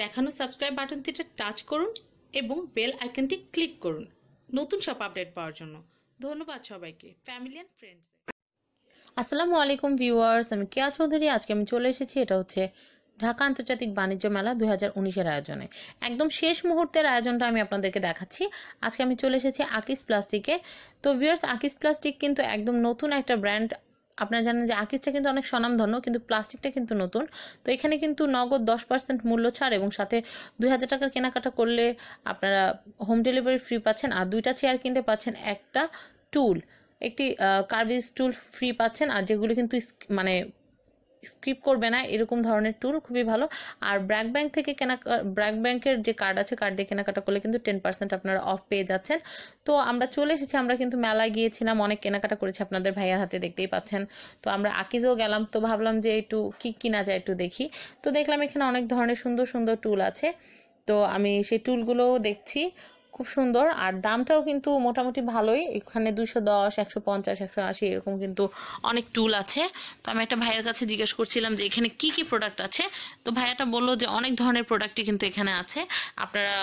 দেখানো subscribe বাটনটিতে touch করুন এবং বেল আইকনটি ক্লিক করুন। নতুন সব আপডেট পাওয়ার জন্য। ধন্যবাদ সবাইকে। ফ্যামিলি অ্যান্ড ফ্রেন্ডস আসসালামু আলাইকুম ভিউয়ার্স আমি কেয়া চৌধুরী। আজকে আমি চলে এসেছি, এটা হচ্ছে ঢাকা আন্তর্জাতিক বাণিজ্য মেলা দুই হাজার উনিশের আয়োজনে। একদম শেষ মুহূর্তের আয়োজনটা আমি আপনাদেরকে দেখাচ্ছি। আজকে আমি চলে এসেছি আকিস প্লাস্টিকে। তো ভিউয়ার্স আকিস প্লাস্টিক কিন্তু একদম নতুন একটা ব্র্যান্ড আপনারা জানেন যে আকিসটা কিন্তু অনেক স্বনামধন্য, কিন্তু প্লাস্টিকটা কিন্তু নতুন। তো এখানে কিন্তু নগদ দশ পার্সেন্ট মূল্য ছাড় এবং সাথে দুই হাজার টাকার কেনাকাটা করলে আপনারা হোম ডেলিভারি ফ্রি পাচ্ছেন। আর দুইটা চেয়ার কিনতে পাচ্ছেন একটা টুল একটি কার্বিজ টুল ফ্রি পাচ্ছেন। আর যেগুলো কিন্তু মানে স্কিপ করবে না, এরকম ধরনের টুল খুবই ভালো। আর ব্র্যাক ব্যাংক থেকে কেনা ব্র্যাক ব্যাংকের যে কার্ড আছে কার্ড দিয়ে কেনাকাটা করলে কিন্তু টেন পার্সেন্ট আপনারা অফ পেয়ে যাচ্ছেন। তো আমরা চলে এসেছি, আমরা কিন্তু মেলায় গিয়েছিলাম, অনেক কেনাকাটা করেছি আপনাদের ভাইয়ার হাতে, দেখতেই পাচ্ছেন। তো আমরা আকিজেও গেলাম, তো ভাবলাম যে একটু কি কিনা যায় একটু দেখি। তো দেখলাম এখানে অনেক ধরনের সুন্দর সুন্দর টুল আছে। তো আমি সেই টুলগুলোও দেখছি। খুব সুন্দর। আর দামটাও কিন্তু মোটামুটি ভালোই। এখানে দুশো দশ, একশো পঞ্চাশ, একশো আশি এরকম কিন্তু অনেক টুল আছে। তো আমি একটা ভাইয়ের কাছে জিজ্ঞেস করছিলাম যে এখানে কি কি প্রোডাক্ট আছে? তো ভাইয়াটা বলল যে অনেক ধরনের প্রোডাক্টই কিন্তু এখানে আছে। আপনারা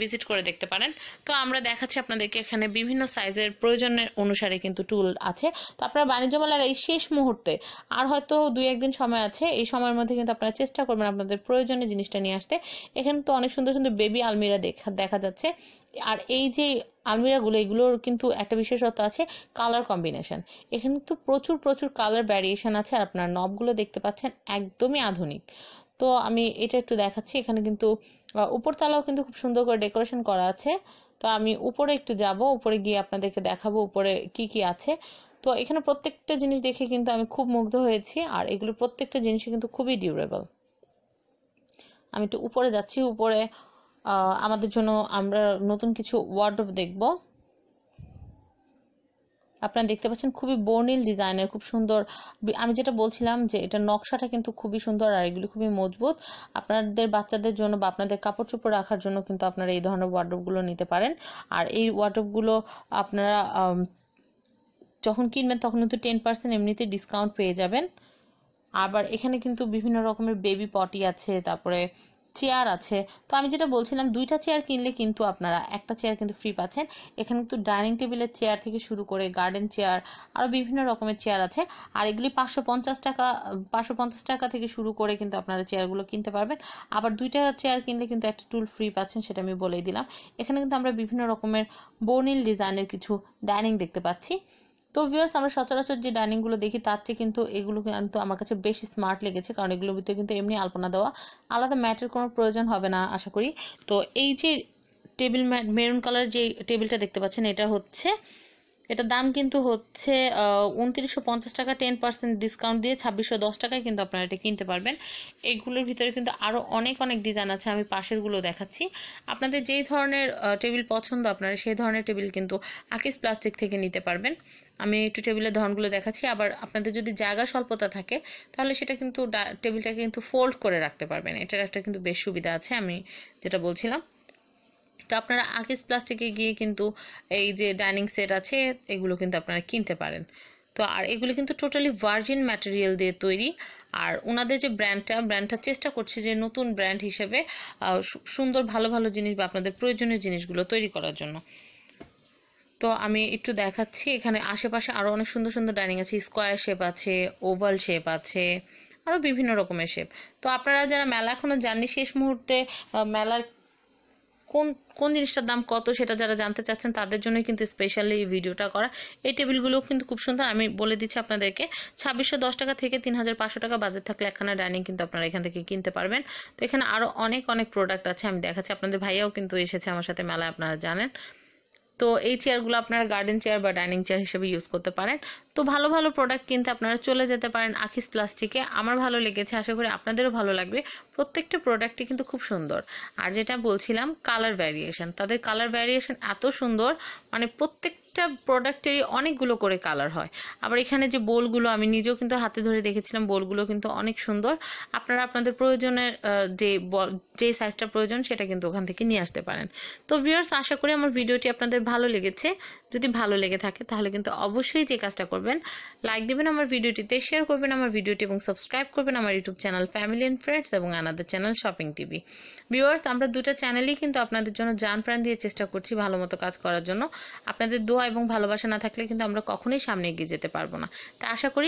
ভিজিট করে দেখতে পারেন। তো আমরা দেখাচ্ছি আপনাদেরকে এখানে বিভিন্ন সাইজের প্রয়োজনের অনুসারে কিন্তু টুল আছে। তো আপনারা বাণিজ্য মেলার এই শেষ মুহূর্তে আর হয়তো দুই, একদিন সময় আছে, এই সময়ের মধ্যে কিন্তু আপনারা চেষ্টা করবেন আপনাদের প্রয়োজনীয় জিনিসটা নিয়ে আসতে। এখানে তো অনেক সুন্দর সুন্দর বেবি আলমিরা দেখা দেখা যাচ্ছে। আর এই যে আলমিরাগুলো, এগুলোর কিন্তু একটা বিশেষত্ব আছে কালার কম্বিনেশন এখানে তো প্রচুর প্রচুর কালার ভ্যারিয়েশন আছে আর আপনার নবগুলো দেখতে পাচ্ছেন একদমই আধুনিক। তো আমি এটা একটু দেখাচ্ছি, এখানে কিন্তু উপরতলাও কিন্তু খুব সুন্দর করে ডেকোরেশন করা আছে। তো আমি উপরে একটু যাব, উপরে গিয়ে আপনাদেরকে দেখাবো উপরে কি কি আছে। তো এখানে প্রত্যেকটা জিনিস দেখে কিন্তু আমি খুব মুগ্ধ হয়েছি আর এগুলো প্রত্যেকটা জিনিসই কিন্তু খুবই ডিউরেবল আমি একটু উপরে যাচ্ছি, উপরে আমাদের জন্য আমরা নতুন কিছু ওয়ার্ডরোব দেখব। আপনারা দেখতে পাচ্ছেন খুবই বর্ণিল ডিজাইনের খুব সুন্দর। আমি যেটা বলছিলাম যে এটা নকশাটা কিন্তু খুবই সুন্দর আর এগুলি খুবই মজবুত। আপনাদের বাচ্চাদের জন্য বা আপনাদের কাপড় চোপড় রাখার জন্য কিন্তু আপনারা এই ধরনের ওয়ার্ডরোবগুলো নিতে পারেন। আর এই ওয়ার্ডরোবগুলো আপনারা যখন কিনবেন তখন কিন্তু টেন পার্সেন্ট এমনিতে ডিসকাউন্ট পেয়ে যাবেন। আবার এখানে কিন্তু বিভিন্ন রকমের বেবি পটি আছে, তারপরে চেয়ার আছে। তো আমি যেটা বলছিলাম, দুইটা চেয়ার কিনলে কিন্তু আপনারা একটা চেয়ার কিন্তু ফ্রি পাচ্ছেন। এখানে কিন্তু ডাইনিং টেবিলের চেয়ার থেকে শুরু করে গার্ডেন চেয়ার আরও বিভিন্ন রকমের চেয়ার আছে। আর এগুলি পাঁচশো পঞ্চাশ টাকা, পাঁচশো পঞ্চাশ টাকা থেকে শুরু করে কিন্তু আপনারা চেয়ারগুলো কিনতে পারবেন। আবার দুইটা চেয়ার কিনলে কিন্তু একটা টুল ফ্রি পাচ্ছেন সেটা আমি বলেই দিলাম। এখানে কিন্তু আমরা বিভিন্ন রকমের বর্ণিল ডিজাইনের কিছু ডাইনিং দেখতে পাচ্ছি। তো ভিউয়ার্স আমরা সচরাচর যে ডাইনিংগুলো দেখি, তার চেয়ে কিন্তু এগুলো কিন্তু আমার কাছে বেশি স্মার্ট লেগেছে। কারণ এগুলোর ভিতরে কিন্তু এমনি আলপনা দেওয়া আলাদা ম্যাটের কোনো প্রয়োজন হবে না, আশা করি। তো এই যে টেবিল মেরুন কালার যে টেবিলটা দেখতে পাচ্ছেন, এটা হচ্ছে এটার দাম কিন্তু হচ্ছে উনত্রিশশো পঞ্চাশ টাকা টেন পার্সেন্ট ডিসকাউন্ট দিয়ে ছাব্বিশশো দশ টাকায় কিন্তু আপনারা এটা কিনতে পারবেন। এইগুলোর ভিতরে কিন্তু আরও অনেক অনেক ডিজাইন আছে, আমি পাশেরগুলো দেখাচ্ছি। আপনাদের যেই ধরনের টেবিল পছন্দ আপনারা সেই ধরনের টেবিল কিন্তু আকিস প্লাস্টিক থেকে নিতে পারবেন। আমি একটু টেবিলের ধরনগুলো দেখাচ্ছি, আবার আপনাদের যদি জায়গা স্বল্পতা থাকে, তাহলে সেটা কিন্তু টেবিলটাকে কিন্তু ফোল্ড করে রাখতে পারবেন। এটার একটা কিন্তু বেশ সুবিধা আছে, আমি যেটা বলছিলাম। তো আপনারা আকিস প্লাস্টিকে গিয়ে কিন্তু এই যে ডাইনিং সেট আছে, এগুলো কিন্তু আপনারা কিনতে পারেন। তো আর এগুলো কিন্তু টোটালি ভার্জিন ম্যাটেরিয়াল দিয়ে তৈরি। আর ওনাদের যে ব্র্যান্ডটা ব্র্যান্ডটা চেষ্টা করছে যে নতুন ব্র্যান্ড হিসেবে সুন্দর ভালো ভালো জিনিস বা আপনাদের প্রয়োজনীয় জিনিসগুলো তৈরি করার জন্য। তো আমি একটু দেখাচ্ছি, এখানে আশেপাশে আরও অনেক সুন্দর সুন্দর ডাইনিং আছে, স্কোয়ার শেপ আছে, ওভাল শেপ আছে আরও বিভিন্ন রকমের শেপ। তো আপনারা যারা মেলা এখনও যাননি, শেষ মুহূর্তে মেলার কোন কোন জিনিসটার দাম কত সেটা যারা জানতে চাচ্ছেন তাদের জন্যই কিন্তু স্পেশালি এই ভিডিওটা করা। এই টেবিলগুলোও কিন্তু খুব সুন্দর। আমি বলে দিচ্ছি আপনাদেরকে, ছাব্বিশশো দশ টাকা থেকে তিন হাজার পাঁচশো টাকা বাজেট থাকলে একখানা ডাইনিং কিন্তু আপনারা এখান থেকে কিনতে পারবেন। তো এখানে আরও অনেক অনেক প্রোডাক্ট আছে, আমি দেখাচ্ছি। আপনাদের ভাইয়াও কিন্তু এসেছে আমার সাথে মেলায়, আপনারা জানেন। তো এই চেয়ারগুলো আপনারা গার্ডেন চেয়ার বা ডাইনিং চেয়ার হিসেবে ইউজ করতে পারেন। তো ভালো ভালো প্রোডাক্ট কিনতে আপনারা চলে যেতে পারেন আখিস প্লাস্টিকে আমার ভালো লেগেছে, আশা করি আপনাদেরও ভালো লাগবে। প্রত্যেকটা প্রোডাক্টই কিন্তু খুব সুন্দর। আর যেটা বলছিলাম কালার ভ্যারিয়েশন তাদের কালার ভ্যারিয়েশন এত সুন্দর মানে প্রত্যেকটা একটা প্রোডাক্টেরই অনেকগুলো করে কালার হয়। আবার এখানে যে বোলগুলো আমি নিজেও কিন্তু হাতে ধরে দেখেছিলাম বোলগুলো কিন্তু অনেক সুন্দর। আপনারা আপনাদের প্রয়োজনের যে যে সাইজটা প্রয়োজন সেটা কিন্তু ওখান থেকে নিয়ে আসতে পারেন। তো ভিউয়ার্স আশা করি আমার ভিডিওটি আপনাদের ভালো লেগেছে। যদি ভালো লেগে থাকে তাহলে কিন্তু অবশ্যই যে কাজটা করবেন লাইক দেবেন আমার ভিডিওটিতে শেয়ার করবেন আমার ভিডিওটি এবং সাবস্ক্রাইব করবেন আমার YouTube channel family and friends এবং another channel shopping TV viewers আমরা দুটো চ্যানেলই কিন্তু আপনাদের জন্য জান প্রাণ দিয়ে চেষ্টা করছি ভালো মতো কাজ করার জন্য। আপনাদের দোয়া এবং ভালোবাসা না থাকলে কিন্তু আমরা কখনোই সামনে এগিয়ে যেতে পারব না। তা আশা করি